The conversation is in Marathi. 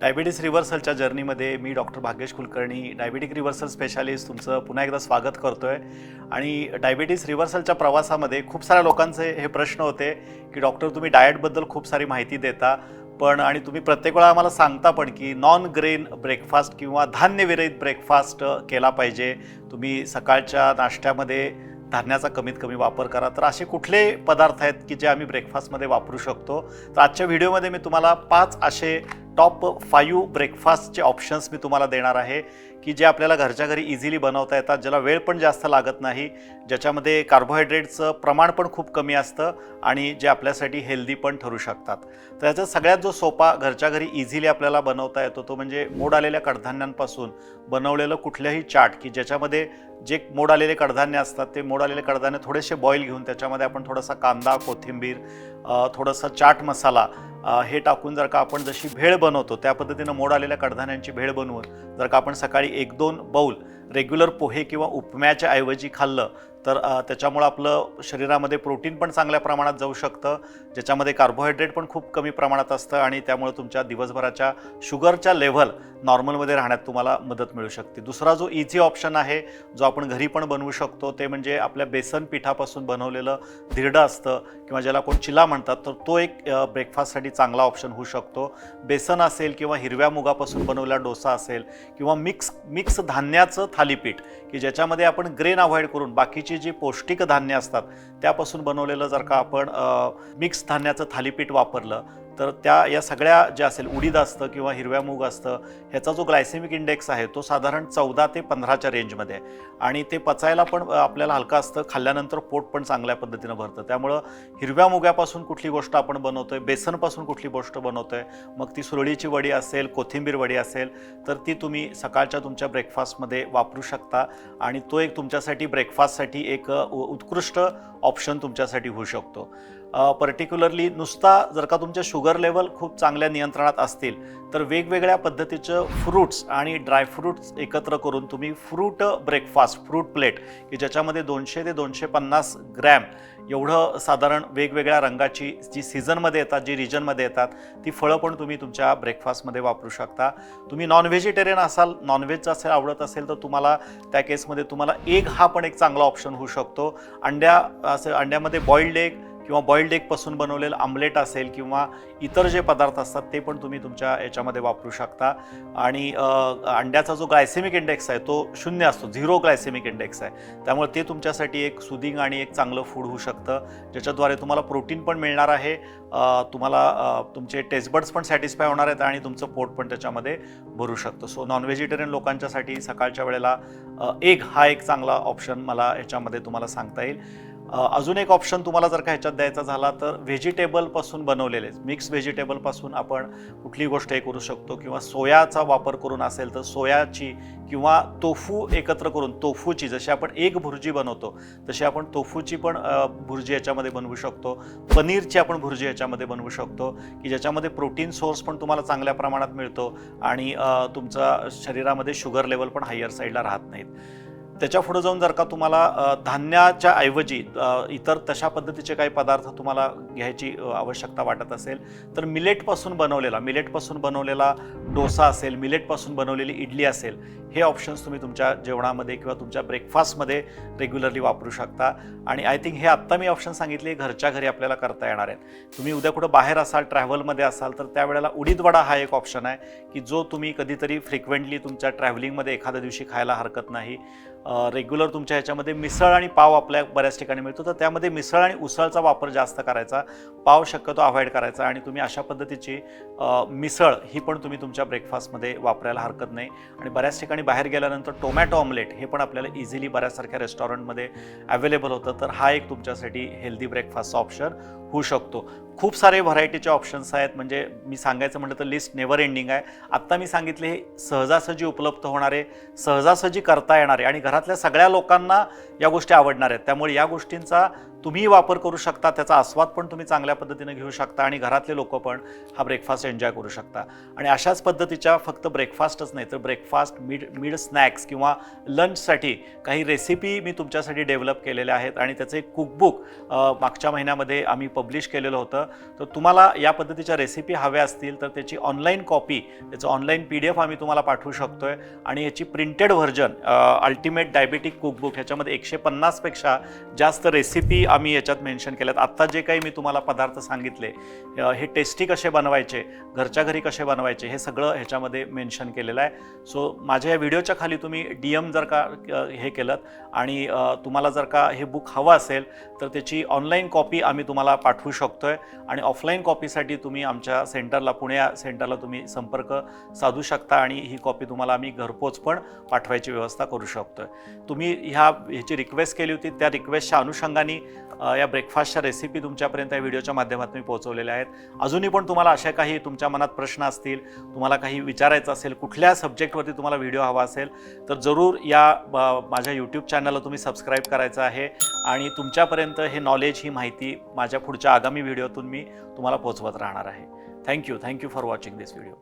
डायबिटीस रिव्हर्सलच्या जर्नीमध्ये मी doctor Bhagyesh Kulkarni diabetic reversal specialist तुमचं पुन्हा एकदा स्वागत करतोय. आणि डायबिटीस रिव्हर्सलच्या प्रवासामध्ये खूप साऱ्या लोकांचे हे प्रश्न होते की डॉक्टर तुम्ही डाएटबद्दल खूप सारी माहिती देता पण आणि तुम्ही प्रत्येक वेळा आम्हाला सांगता पण की नॉन ग्रेन ब्रेकफास्ट किंवा धान्यविरहित ब्रेकफास्ट केला पाहिजे. तुम्ही सकाळच्या नाश्त्यामध्ये धान्याचा कमीत कमी वापर करा. तर असे कुठले पदार्थ आहेत की जे आम्ही ब्रेकफास्टमध्ये वापरू शकतो? तर आजच्या व्हिडिओमध्ये मी तुम्हाला पाच असे टॉप फाईव्ह ब्रेकफास्टचे ऑप्शन्स मी तुम्हाला देणार आहे. की जे आपल्याला घरच्या घरी इझिली बनवता येतात ज्याला वेळ पण जास्त लागत नाही ज्याच्यामध्ये कार्बोहायड्रेटचं प्रमाण पण खूप कमी असतं आणि जे आपल्यासाठी हेल्दी पण ठरू शकतात. तर याचा सगळ्यात जो सोपा घरच्या घरी इझिली आपल्याला बनवता येतो तो म्हणजे मोड आलेल्या कडधान्यांपासून बनवलेलं कुठल्याही चाट की ज्याच्यामध्ये जे मोड आलेले कडधान्य असतात ते मोड आलेले कडधान्य थोडेसे बॉईल घेऊन त्याच्यामध्ये आपण थोडासा कांदा कोथिंबीर थोडंसं चाट मसाला हे टाकून जर का आपण जशी भेळ बनवतो त्या पद्धतीनं मोड आलेल्या कडधान्यांची भेळ बनवून जर का आपण सकाळी एक दोन बाऊल रेग्युलर पोहे किंवा उपम्याच्या ऐवजी खाल्लं तर त्याच्यामुळं आपलं शरीरामध्ये प्रोटीन पण चांगल्या प्रमाणात जाऊ शकतं ज्याच्यामध्ये कार्बोहायड्रेट पण खूप कमी प्रमाणात असतं आणि त्यामुळे तुमच्या दिवसभराच्या शुगरच्या लेव्हल नॉर्मलमध्ये राहण्यात तुम्हाला मदत मिळू शकते. दुसरा जो इझी ऑप्शन आहे जो आपण घरी पण बनवू शकतो ते म्हणजे आपल्या बेसन पिठापासून बनवलेलं धिरडं असतं किंवा ज्याला कोण चिला म्हणतात तर तो एक ब्रेकफास्टसाठी चांगला ऑप्शन होऊ शकतो. बेसन असेल किंवा हिरव्या मुगापासून बनवलेला डोसा असेल किंवा मिक्स मिक्स धान्याचं थालीपीठ की ज्याच्यामध्ये आपण ग्रेन अवॉइड करून बाकीचे जी पौष्टिक धान्य असतात त्यापासून बनवलेलं जर का आपण मिक्स धान्याचं थालीपीठ वापरलं तर त्या या सगळ्या ज्या असेल उडीद असतं किंवा हिरव्या मूग असतं ह्याचा जो ग्लायसेमिक इंडेक्स आहे तो साधारण चौदा ते पंधराच्या रेंजमध्ये आहे. आणि ते पचायला पण आपल्याला हलका असतं खाल्ल्यानंतर पोट पण चांगल्या पद्धतीनं भरतं. त्यामुळं हिरव्या मुग्यापासून कुठली गोष्ट आपण बनवतो आहे बेसनपासून कुठली गोष्ट बनवतो आहे मग ती सुरळीची वडी असेल कोथिंबीर वडी असेल तर ती तुम्ही सकाळच्या तुमच्या ब्रेकफास्टमध्ये वापरू शकता. आणि तो एक तुमच्यासाठी ब्रेकफास्टसाठी एक उत्कृष्ट ऑप्शन तुमच्यासाठी होऊ शकतो. पर्टिक्युलरली नुसता जर का तुमच्या शुगर लेवल खूप चांगल्या नियंत्रणात असतील तर वेगवेगळ्या पद्धतीचं फ्रूट्स आणि ड्रायफ्रूट्स एकत्र करून तुम्ही फ्रूट ब्रेकफास्ट फ्रूट प्लेट की ज्याच्यामध्ये दोनशे ते दोनशे पन्नास ग्रॅम एवढं साधारण वेगवेगळ्या रंगाची जी सीझनमध्ये येतात जी रिजनमध्ये येतात ती फळं पण तुम्ही तुमच्या ब्रेकफास्टमध्ये वापरू शकता. तुम्ही नॉन व्हेजिटेरियन असाल नॉनव्हेज असेल आवडत असेल तर तुम्हाला त्या केसमध्ये तुम्हाला एग हा पण एक चांगला ऑप्शन होऊ शकतो. अंड्या असं अंड्यामध्ये बॉइल्ड एग किंवा बॉइल्ड एगपासून बनवलेलं आमलेट असेल किंवा इतर जे पदार्थ असतात ते पण तुम्ही तुमच्या याच्यामध्ये वापरू शकता. आणि अंड्याचा जो ग्लायसेमिक इंडेक्स आहे तो शून्य असतो झिरो ग्लायसेमिक इंडेक्स आहे. त्यामुळे ते तुमच्यासाठी एक सुदिंग आणि एक चांगलं फूड होऊ शकतं ज्याच्याद्वारे तुम्हाला प्रोटीन पण मिळणार आहे तुम्हाला तुमचे टेस्टबड्स पण सॅटिस्फाय होणार आहेत आणि तुमचं पोट पण त्याच्यामध्ये भरू शकतं. सो नॉन व्हेजिटेरियन लोकांच्यासाठी सकाळच्या वेळेला एग हा एक चांगला ऑप्शन मला याच्यामध्ये तुम्हाला सांगता येईल. अजून एक ऑप्शन तुम्हाला जर का ह्याच्यात द्यायचा झाला तर व्हेजिटेबलपासून बनवलेले. मिक्स व्हेजिटेबलपासून आपण कुठली गोष्ट हे करू शकतो. किंवा सोयाचा वापर करून असेल तर सोयाची किंवा तोफू एकत्र करून तोफूची जशी आपण एक भुर्जी बनवतो तशी आपण तोफूची पण भुर्जी याच्यामध्ये बनवू शकतो. पनीरची आपण भुर्जी याच्यामध्ये बनवू शकतो की ज्याच्यामध्ये प्रोटीन सोर्स पण तुम्हाला चांगल्या प्रमाणात मिळतो आणि तुमचा शरीरामध्ये शुगर लेवल पण हायर साईडला राहत नाहीत. त्याच्या पुढे जाऊन जर का तुम्हाला धान्याच्या ऐवजी इतर तशा पद्धतीचे काही पदार्थ तुम्हाला घ्यायची आवश्यकता वाटत असेल तर मिलेटपासून बनवलेला मिलेटपासून बनवलेला डोसा असेल मिलेटपासून बनवलेली इडली असेल हे ऑप्शन्स तुम्ही तुमच्या जेवणामध्ये किंवा तुमच्या ब्रेकफास्टमध्ये रेग्युलरली वापरू शकता. आणि आय थिंक हे आत्ता मी ऑप्शन सांगितले घरच्या घरी आपल्याला करता येणार आहेत. तुम्ही उद्या कुठं बाहेर असाल ट्रॅव्हलमध्ये असाल तर त्यावेळेला उडीदवडा हा एक ऑप्शन आहे की जो तुम्ही कधीतरी फ्रिक्वेंटली तुमच्या ट्रॅव्हलिंगमध्ये एखाद्या दिवशी खायला हरकत नाही. रेग्युलर तुमच्या ह्याच्यामध्ये मिसळ आणि पाव आपल्या बऱ्याच ठिकाणी मिळतो तर त्यामध्ये मिसळ आणि उसळचा वापर जास्त करायचा पाव शक्यतो अवॉइड करायचा आणि तुम्ही अशा पद्धतीची मिसळ ही पण तुम्ही तुमच्या ब्रेकफास्टमध्ये वापरायला हरकत नाही. आणि बऱ्याच ठिकाणी बाहेर गेल्यानंतर टोमॅटो ऑमलेट हे पण आपल्याला इझिली बऱ्याचसारख्या रेस्टॉरंटमध्ये अवेलेबल होतं. तर हा एक तुमच्यासाठी हेल्दी ब्रेकफास्टचा ऑप्शन होऊ शकतो. खूप सारे व्हरायटीचे ऑप्शन्स आहेत. म्हणजे मी सांगायचं म्हटलं तर लिस्ट नेवर एंडिंग आहे. आत्ता मी सांगितले हे सहजासहजी उपलब्ध होणारे सहजासहजी करता येणारे आणि घरातल्या सगळ्या लोकांना या गोष्टी आवडणार आहेत. त्यामुळे या गोष्टींचा तुम्ही वापर करू शकता त्याचा आस्वाद पण तुम्ही चांगल्या पद्धतीने घेऊ शकता आणि घरातले लोक पण हा ब्रेकफास्ट एन्जॉय करू शकता. आणि अशाच पद्धतीच्या फक्त ब्रेकफास्टच नाही तर ब्रेकफास्ट मिड मिड स्नॅक्स किंवा लंचसाठी काही रेसिपी मी तुमच्यासाठी डेव्हलप केलेल्या आहेत. आणि त्याचं एक कुकबुक मागच्या महिन्यामध्ये आम्ही पब्लिश केलेलं होतं. तर तुम्हाला या पद्धतीच्या रेसिपी हव्या असतील तर त्याची ऑनलाईन कॉपी त्याचं ऑनलाईन पी डी एफ आम्ही तुम्हाला पाठवू शकतो आहे आणि याची printed version ultimate diabetic cookbook ह्याच्यामध्ये एकशे पन्नासपेक्षा जास्त रेसिपी आम्ही याच्यात मेन्शन केल्यात. आत्ता जे काही मी तुम्हाला पदार्थ सांगितले हे टेस्टी कसे बनवायचे घरच्या घरी कसे बनवायचे हे सगळं ह्याच्यामध्ये मेन्शन केलेलं आहे. सो माझ्या या व्हिडिओच्या खाली तुम्ही डी एम जर का हे केलं आणि तुम्हाला जर का हे बुक हवं असेल तर त्याची ऑनलाईन कॉपी आम्ही तुम्हाला पाठवू शकतो आहे आणि ऑफलाईन कॉपीसाठी तुम्ही आमच्या सेंटरला पुणे सेंटरला तुम्ही संपर्क साधू शकता आणि ही कॉपी तुम्हाला आम्ही घरपोच पण पाठवायची व्यवस्था करू शकतो तुम्ही ह्या ह्याची रिक्वेस्ट केली होती त्या रिक्वेस्टच्या अनुषंगाने या ब्रेकफास्टच्या रेसिपी तुमच्यापर्यंत या व्हिडिओच्या माध्यमातून मी पोहोचवलेल्या आहेत. अजूनही पण तुम्हाला अशा काही तुमच्या मनात प्रश्न असतील तुम्हाला काही विचारायचं असेल कुठल्या सब्जेक्टवरती तुम्हाला व्हिडिओ हवा असेल तर जरूर या माझ्या यूट्यूब चॅनलला तुम्ही सबस्क्राईब करायचं आहे. आणि तुमच्यापर्यंत हे नॉलेज ही माहिती माझ्या पुढच्या आगामी व्हिडिओतून मी तुम्हाला पोहोचवत राहणार आहे. Thank you thank you for watching this video